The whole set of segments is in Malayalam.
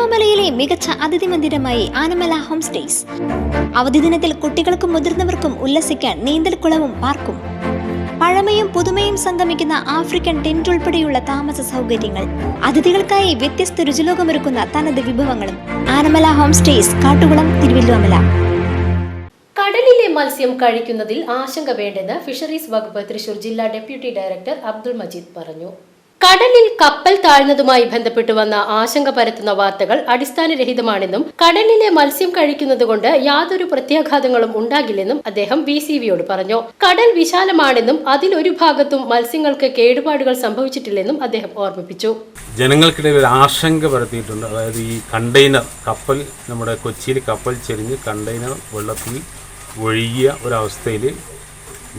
തിരുവല്ലോമലയിലെ മികച്ച അതിഥി മന്ദിരമായി ആനമല ഹോം സ്റ്റേസ്. അവധി ദിനത്തിൽ കുട്ടികൾക്കും മുതിർന്നവർക്കും ഉല്ലസിക്കാൻ നീന്തൽക്കുളവും പാർക്കും. പഴമയും പുതുമയും സംഗമിക്കുന്ന ആഫ്രിക്കൻ ടെന്റ് ഉൾപ്പെടെയുള്ള താമസ സൗകര്യങ്ങൾ. അതിഥികൾക്കായി വ്യത്യസ്ത രുചിലോകമൊരുക്കുന്ന തനത് വിഭവങ്ങളും. ആനമല ഹോം സ്റ്റേസ് കാട്ടുകുളം തിരുവല്ലോമല കടലിലെ മത്സ്യം കഴിക്കുന്നതിൽ ആശങ്ക വേണ്ടെന്ന് ഫിഷറീസ് വകുപ്പ് തൃശൂർ ജില്ലാ ഡെപ്യൂട്ടി ഡയറക്ടർ അബ്ദുൾ മജീദ് പറഞ്ഞു. കടലിൽ കപ്പൽ താഴ്ന്നതുമായി ബന്ധപ്പെട്ട് വന്ന ആശങ്ക പരത്തുന്ന വാർത്തകൾ അടിസ്ഥാനരഹിതമാണെന്നും കടലിലെ മത്സ്യം കഴിക്കുന്നതുകൊണ്ട് യാതൊരു പ്രത്യാഘാതങ്ങളും ഉണ്ടാകില്ലെന്നും അദ്ദേഹം ബി സി വിയോട് പറഞ്ഞു. കടൽ വിശാലമാണെന്നും അതിലൊരു ഭാഗത്തും മത്സ്യങ്ങൾക്ക് കേടുപാടുകൾ സംഭവിച്ചിട്ടില്ലെന്നും അദ്ദേഹം ഓർമ്മിപ്പിച്ചു. ജനങ്ങൾക്കിടയിൽ ഒരു ആശങ്ക പരത്തിയിട്ടുണ്ട്. അതായത് ഈ കണ്ടെയ്നർ കപ്പൽ നമ്മുടെ കൊച്ചിയിൽ കപ്പൽ ചെരിഞ്ഞ് കണ്ടെയ്നർ വെള്ളത്തിൽ ഒഴുകിയ ഒരവസ്ഥയിൽ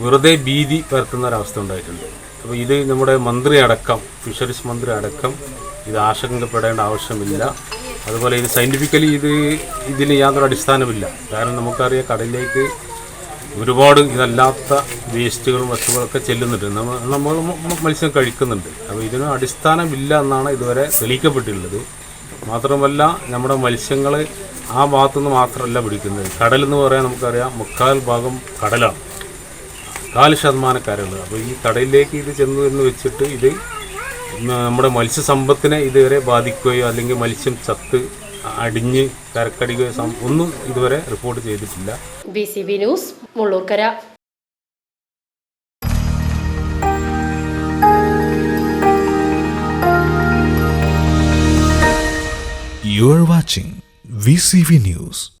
വെറുതെ ഭീതി പരത്തുന്ന ഒരവസ്ഥ ഉണ്ടായിട്ടുണ്ട്. അപ്പോൾ ഇത് നമ്മുടെ മന്ത്രി അടക്കം ഫിഷറീസ് മന്ത്രി അടക്കം ഇത് ആശങ്കപ്പെടേണ്ട ആവശ്യമില്ല. അതുപോലെ ഇത് സയന്റിഫിക്കലി ഇത് ഇതിന് യാതൊരു അടിസ്ഥാനമില്ല കാരണം നമുക്കറിയാം കടലിലേക്ക് ഒരുപാട് ഇതല്ലാത്ത വേസ്റ്റുകളും വസ്തുക്കളൊക്കെ ചെല്ലുന്നുണ്ട്. നമ്മൾ നമ്മൾ മത്സ്യം കഴിക്കുന്നുണ്ട്. അപ്പോൾ ഇതിന് അടിസ്ഥാനമില്ല എന്നാണ് ഇതുവരെ തെളിയിക്കപ്പെട്ടിട്ടുള്ളത്. മാത്രമല്ല നമ്മുടെ മത്സ്യങ്ങൾ ആ ഭാഗത്തുനിന്ന് മാത്രമല്ല പിടിക്കുന്നത്. കടലെന്ന് പറയാൻ നമുക്കറിയാം മുക്കാൽ ഭാഗം കടലാണ്. കാൽ ശതമാനക്കാരുള്ളത് അപ്പോൾ ഈ കടയിലേക്ക് ഇത് ചെന്നു എന്ന് വെച്ചിട്ട് ഇത് നമ്മുടെ മത്സ്യസമ്പത്തിനെ ഇതുവരെ ബാധിക്കുകയോ അല്ലെങ്കിൽ മത്സ്യം ചത്ത് അടിഞ്ഞ് കരക്കടിക്കുകയോ ഒന്നും ഇതുവരെ റിപ്പോർട്ട് ചെയ്തിട്ടില്ല. B C B news Mullurkara. You are watching VCV News.